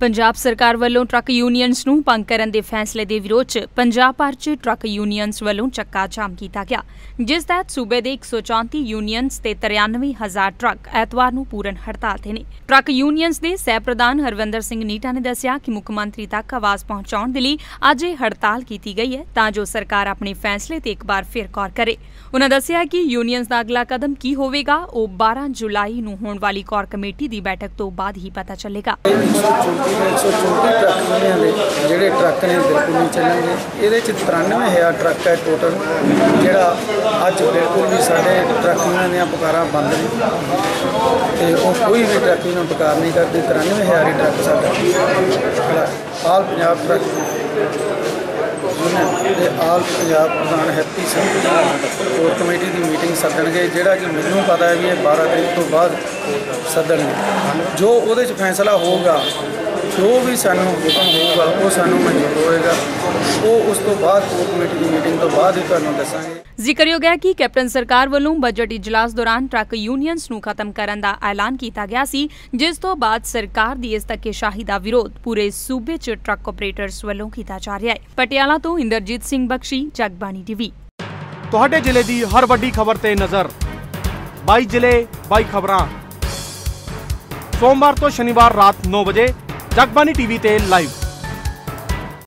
ਪੰਜਾਬ ਸਰਕਾਰ ਵੱਲੋਂ truck unions ਨੂੰ ਭੰਗ ਕਰਨ ਦੇ ਫੈਸਲੇ ਦੇ ਵਿਰੋਧ 'ਚ ਪੰਜਾਬ ਭਰ 'ਚ ਟਰੱਕ ਯੂਨੀਅਨਸ ਵੱਲੋਂ ਚੱਕਾ ਜਾਮ ਕੀਤਾ ਗਿਆ, ਜਿਸ ਤਹਿਤ ਸੂਬੇ ਦੇ 134 ਯੂਨੀਅਨਸ ਤੇ 93000 ਟਰੱਕ ਐਤਵਾਰ ਨੂੰ ਪੂਰਨ ਹੜਤਾਲ ਤੇ ਨੇ। ਟਰੱਕ ਯੂਨੀਅਨਸ ਦੇ ਸਹਿ ਪ੍ਰਧਾਨ ਹਰਵਿੰਦਰ ਸਿੰਘ ਨੀਟਾ ਨੇ ਦੱਸਿਆ ਕਿ ਮੁੱਖ ਮੰਤਰੀ ਤੱਕ ਆਵਾਜ਼ ਪਹੁੰਚਾਉਣ ਦੇ ਲਈ ਅੱਜ ਇਹ ਹੜਤਾਲ ਕੀਤੀ ਗਈ ਹੈ, ਤਾਂ ਜੋ ਸਰਕਾਰ ਆਪਣੇ ਫੈਸਲੇ ਤੇ ਇੱਕ ਵਾਰ ਫਿਰ ਗੌਰ ਕਰੇ। ਉਨ੍ਹਾਂ ਦੱਸਿਆ ਕਿ ਯੂਨੀਅਨਸ ਦਾ ਅਗਲਾ ਕਦਮ ਕੀ ਹੋਵੇਗਾ, ਉਹ 12 ਜੁਲਾਈ ਨੂੰ ਹੋਣ ਵਾਲੀ ਕੋਰ ਕਮੇਟੀ ਦੀ ਬੈਠਕ ਤੋਂ ਬਾਅਦ ਹੀ ਪਤਾ ਚੱਲੇਗਾ। 134 ਟਰੱਕ ਯੂਨੀਅਨ ਦੇ ਜਿਹੜੇ ਟਰੱਕ ਨੇ ਬਿਲਕੁਲ ਨਹੀਂ ਚੱਲਣਗੇ। ਇਹਦੇ ਚ 93000 ਟਰੱਕ ਹੈ ਟੋਟਲ ਜਿਹੜਾ ਅੱਜ ਬਿਲਕੁਲ ਵੀ ਸਾਡੇ ਟਰੱਕ ਯੂਨੀਅਨ ਦੀਆਂ ਪੁਕਾਰਾਂ ਬੰਦ ਨੇ। ਤੇ ਉਹ ਕੋਈ ਵੀ ਟਰੱਕ ਯੂਨੀਅਨ ਪੁਕਾਰ ਨਹੀਂ ਕਰਦੀ 93000 ਹੀ ਟਰੱਕ ਸਾਡਾ। ਆਲ ਪੰਜਾਬ ਟਰੱਕ। ਯੂਨੀਅਨ ਤੇ ਆਲ ਪੰਜਾਬ ਪ੍ਰਧਾਨ ਹੈਪੀ ਸਿੰਘ ਕੋਰ ਕਮੇਟੀ ਦੀ ਮੀਟਿੰਗ ਸੱਦਣਗੇ, ਜਿਹੜਾ ਕਿ ਮੈਨੂੰ ਪਤਾ ਹੈ ਵੀ ਇਹ 12 ਤਰੀਕ ਤੋਂ ਬਾਅਦ ਸੱਦਣਗੇ। ਜੋ ਉਹਦੇ 'ਚ ਫੈਸਲਾ ਹੋਊਗਾ ਜੋ ਵੀ ਸਾਨੂੰ ਹੁਕਮ ਹੋਊਗਾ ਉਹ ਸਾਨੂੰ ਮਨਜ਼ੂਰ ਹੋਏਗਾ। ਉਹ ਉਸ ਤੋਂ ਬਾਅਦ ਕੋਰ ਕਮੇਟੀ ਦੀ ਮੀਟਿੰਗ ਤੋਂ ਬਾਅਦ ਹੀ ਤੁਹਾਨੂੰ ਦੱਸਾਂਗੇ। ਜ਼ਿਕਰਯੋਗ ਹੈ ਕਿ ਕੈਪਟਨ ਸਰਕਾਰ ਵੱਲੋਂ ਬਜਟ ਇਜਲਾਸ ਦੌਰਾਨ ਟਰੱਕ ਯੂਨੀਅਨਸ ਨੂੰ ਖਤਮ ਕਰਨ ਦਾ ਐਲਾਨ ਕੀਤਾ ਗਿਆ ਸੀ ਜਿਸ ਤੋਂ ਬਾਅਦ ਸਰਕਾਰ ਦੀ ਇਸ ਧੱਕੇਸ਼ਾਹੀ ਦਾ ਵਿਰੋਧ ਪੂਰੇ ਸੂਬੇ 'ਚ ਟਰੱਕ ਆਪਰੇਟਰਸ ਵੱਲੋਂ ਕੀਤਾ ਜਾ ਰਿਹਾ ਹੈ। ਪਟਿਆਲਾ ਤੋਂ ਇੰਦਰਜੀਤ ਸਿੰਘ ਬਖਸ਼ੀ ਜਗਬਾਣੀ ਟੀਵੀ। ਤੁਹਾਡੇ ਜ਼ਿਲ੍ਹੇ ਦੀ ਹਰ ਵੱਡੀ ਖਬਰ ਤੇ ਨਜ਼ਰ। 22 ਜ਼ਿਲ੍ਹੇ 22 ਖਬਰਾਂ। ਸੋਮਵਾਰ ਤੋਂ ਸ਼ਨੀਵਾਰ ਰਾਤ 9 ਵਜੇ ਜਗਬਾਣੀ ਟੀਵੀ ਤੇ ਲਾਈਵ